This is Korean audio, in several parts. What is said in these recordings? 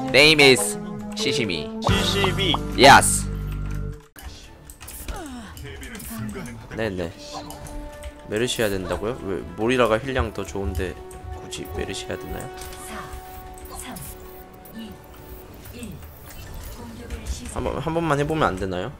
Name is 시시미. CCB Yes. 네네. 메르시 해야 된다고요? 왜 모리라가 힐량 더 좋은데 굳이 메르시 해야 되나요? 3, 2, 1. 공격을 시작. 한번 한 번만 해보면 안 되나요?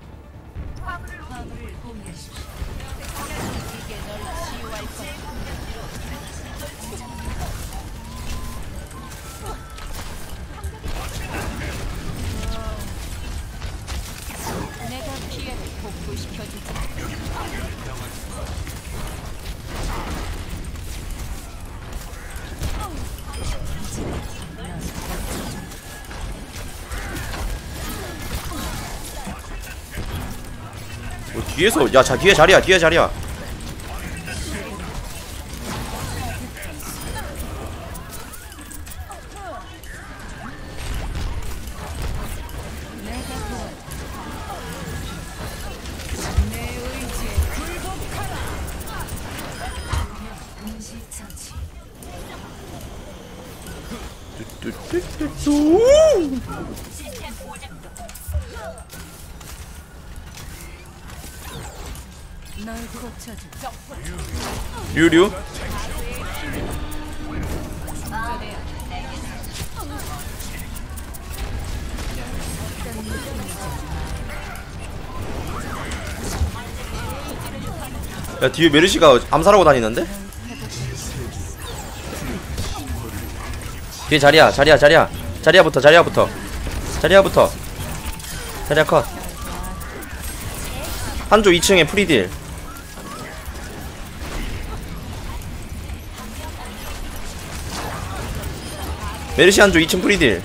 뒤에서 야 자 뒤에 자리야 뒤에 자리야. 류류. 야 뒤에 메르시가 암살하고 다니는데? 뒤에 자리야 자리야 자리야. 자리야부터 자리야부터. 자리야부터. 자리야 컷. 한조 2층에 프리딜 메르시 한조 2층 프리딜.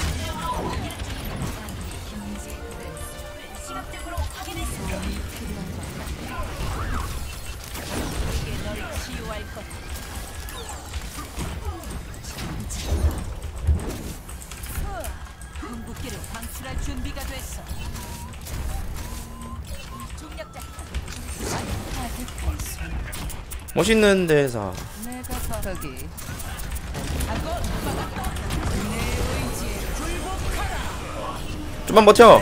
멋있는 대사 좀만 버텨.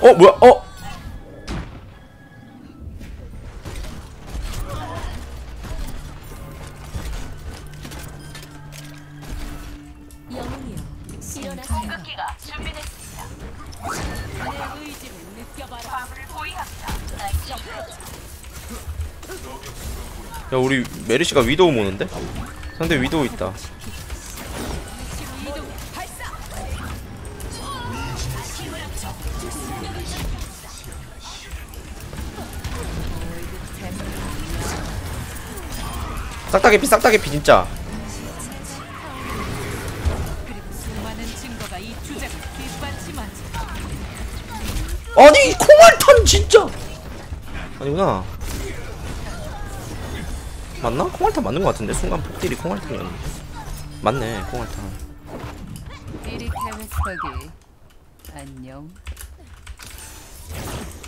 어 뭐야? 어 야 우리 메르시가 위도우 모는데 상대 위도우 있다 이동 발사. 싹다개 피 싹다개 피 진짜. 아니 콩알탄 진짜 아니구나 맞나? 콩알탄 맞는 것 같은데 순간 폭딜이 콩알탄이었는데 맞네 콩알탄 안녕.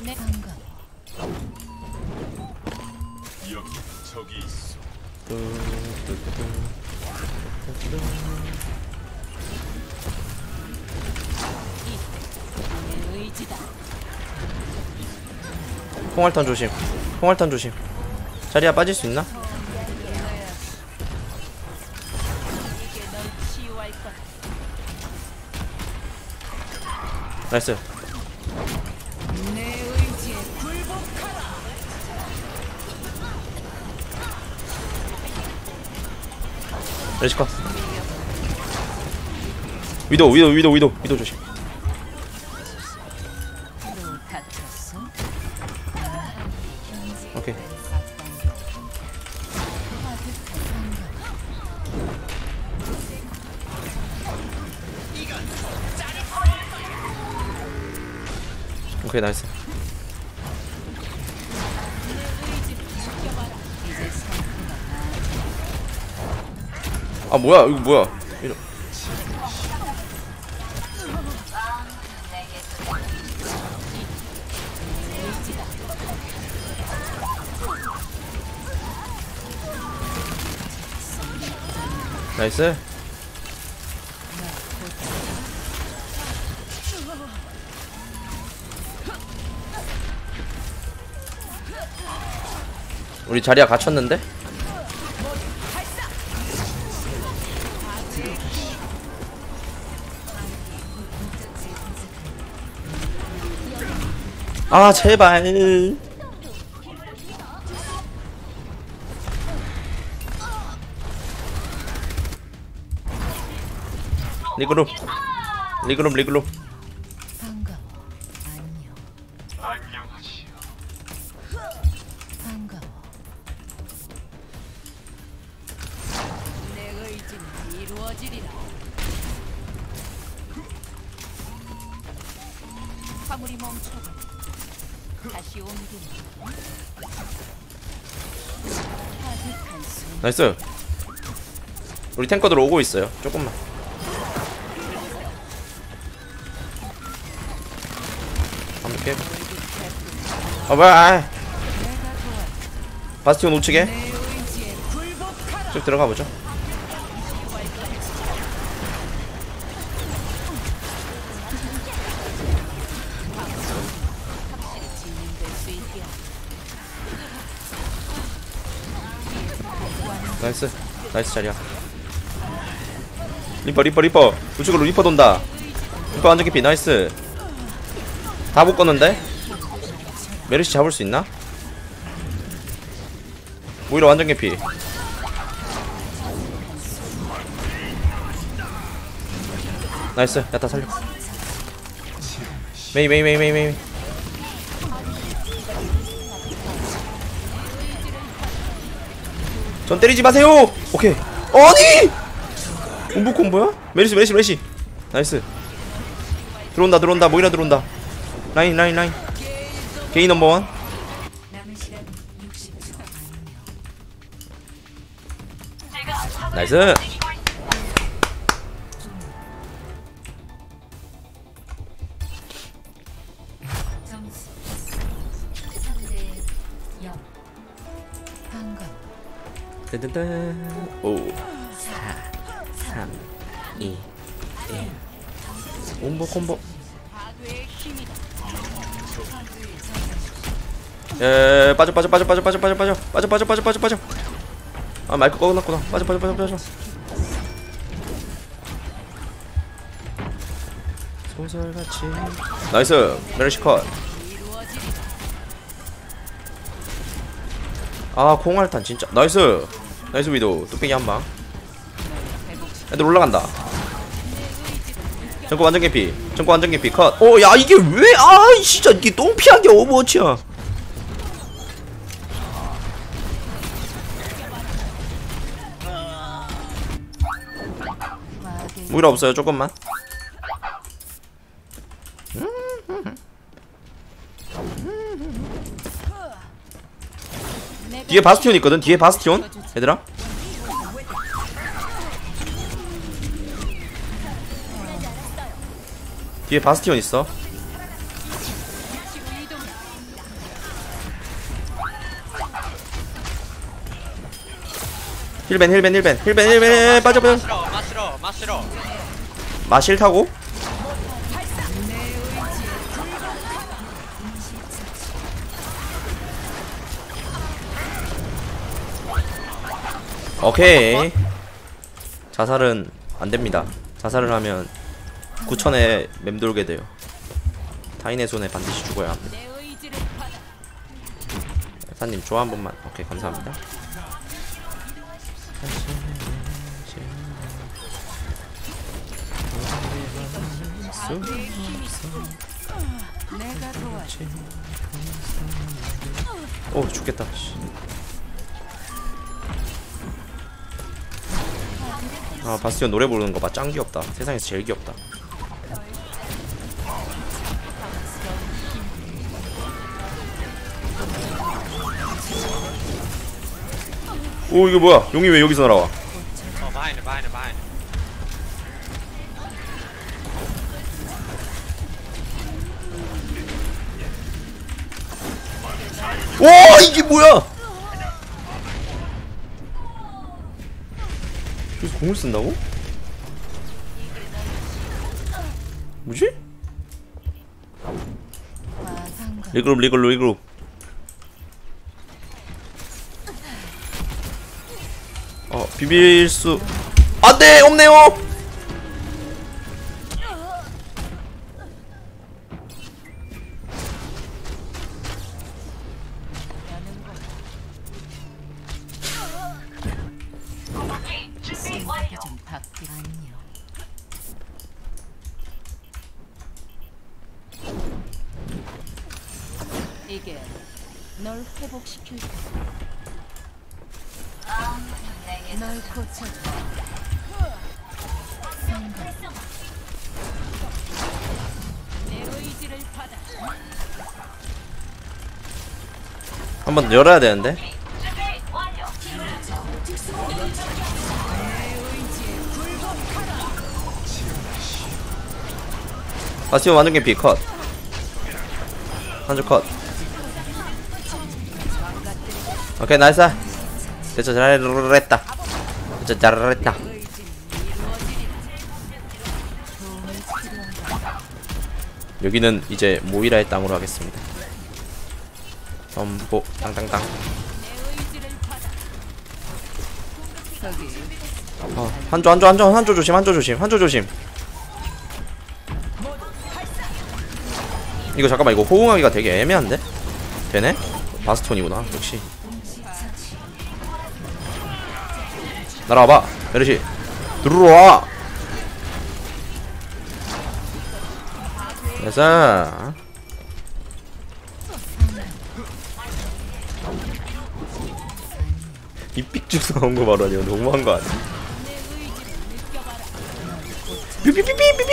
내 반가. 내 의지다. 콩알탄 조심 콩알탄 조심 자리야 빠질 수 있나? 나이스. 레시컷 위도 위도 위도 위도 위도 조심 오케이 나이스. 아 뭐야? 이거 뭐야? 이러... 나이스. 우리 자리야 갇혔는데? 아 제발. 리그룹. 리그룹 리그룹 나이스. 우리 탱커들 오고 있어요. 조금만. 함께 아 뭐야 아. 바스티온 우측에. 쭉 들어가 보죠 나이스. 나이스 자리야. 리퍼 리퍼 리퍼. 우측으로 리퍼 돈다. 리퍼 완전 깊이. 나이스. 다 묶었는데? 메르시 잡을 수 있나? 오히려 완전 개피 나이스. 야타 살려. 메이 메이 메이 메이 메이 전 때리지 마세요. 오케이. 아니! 콤보 콤보야? 메리시 메리시 메리시. 나이스. 들어온다 들어온다. 모이라 들어온다. 라인 라인 라인. 개인 넘버원. 남은 시간 60초. 안녕. 나이스 뜬뜬뜬 5 4 3 2 1 콤보 콤보. 에 빠져 빠져 빠져 빠져 빠져 빠져 빠져 빠져 빠져 빠져 빠져 빠져 아 마이크 꺼놨구나 빠져 빠져 빠져 빠져 소설같이 나이스 메르시 컷 아 공알탄 진짜. 나이스. 나이스 위도. 뚝배기 한방. 애들 올라간다. 정권 완전 개피. 정권 완전 개피. 컷오야 이게 왜 아 진짜 이게 똥피한 게 오버워치야. 무일 없어요 조금만 뒤에 바스티온 있거든. 뒤에 바스티온. 얘들아. 뒤에 바스티온 있어. 힐벤 힐벤 힐벤. 힐벤 힐벤. 빠져 빠져. 마시러 마시러 마실 타고 오케이. 자살은 안됩니다. 자살을 하면 9천에 맴돌게 돼요. 타인의 손에 반드시 죽어야 합니다. 사님 좋아 한 번만. 오케이 감사합니다. 오 죽겠다 아 바스티온 노래 부르는 거 봐. 짱 귀엽다. 세상에서 제일 귀엽다. 오 이거 뭐야? 용이 왜 여기서 날아와? 어와 이게 뭐야 여기서 공을 쓴다고? 뭐지? 리그룹 리그룹 리그룹 어 비빌 수 안돼 없네요 바뀌. 안녕. 이게 널 회복시킬 거. 널 고쳐줘. 내 의지를 받아. 한번 열어야 되는데 아시오 완전 개피. 컷. 한줄 컷. 오케이 나이스. 진짜 잘했다. 진짜 잘했다. 여기는 이제 모이라의 땅으로 하겠습니다. 전보 땅땅땅 어, 한조 한조 한조 한조 조심 한조 조심 한조 조심. 이거 잠깐만 이거 호응하기가 되게 애매한데? 되네? 바스톤이구나 역시. 날아와봐 베르시. 들어와. 됐어. 이 삑주스가 온거 바로 아니야 너무한 거 아니야 삐삐삐삐삐삐.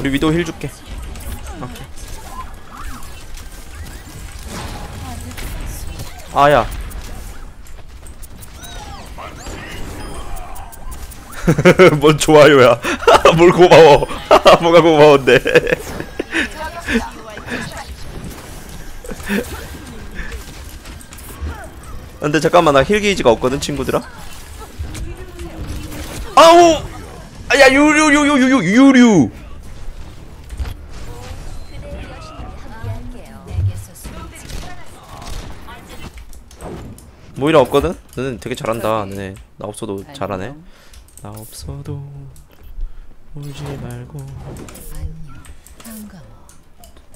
우리 위도 힐 줄게. 오케이. 아야. 뭔 좋아요야? 뭘 고마워. 뭐가 고마운데? 근데 잠깐만 나 힐 게이지가 없거든 친구들아 아우 아야 유류유유유유 유류 내게서 숨지. 모이라 없거든? 너는 되게 잘한다 너네 나 없어도 잘하네 나 없어도 울지 말고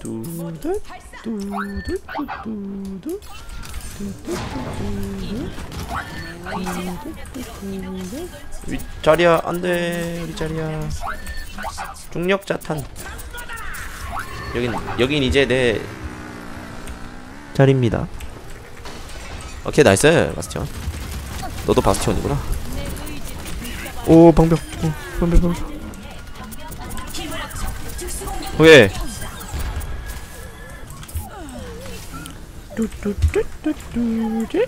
뚜두 위 자리야 안돼 우리 자리야. 중력 자탄. 여긴 여긴 이제 내 자리입니다. 오케이 나이스 바스티온. 너도 바스티온이구나. 오 방벽. 오, 방벽 방벽. 오케이. 뚜뚜뚜뚜뚜뚜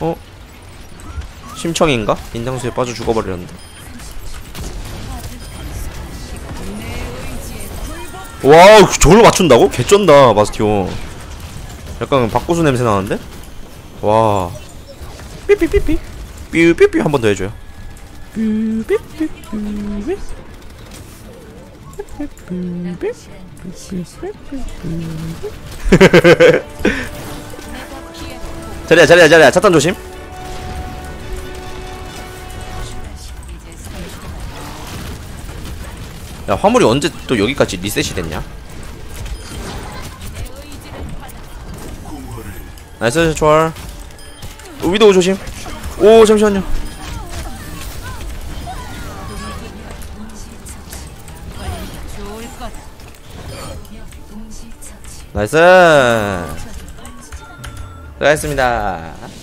어? 심청인가? 인장수에 빠져 죽어버렸는데 와 저걸로 맞춘다고? 개쩐다 바스티온 약간 박고수 냄새 나는데? 와 삐삐삐삐 삐삐삐 한 번 더 해줘요 삐삐삐삐삐 자리야 자리야 자리야. 차탄 조심. 야 화물이 언제 또 여기까지 리셋이 됐냐? 나이스 좋아 위도우 조심. 오 잠시만요. 나이스 수고하셨습니다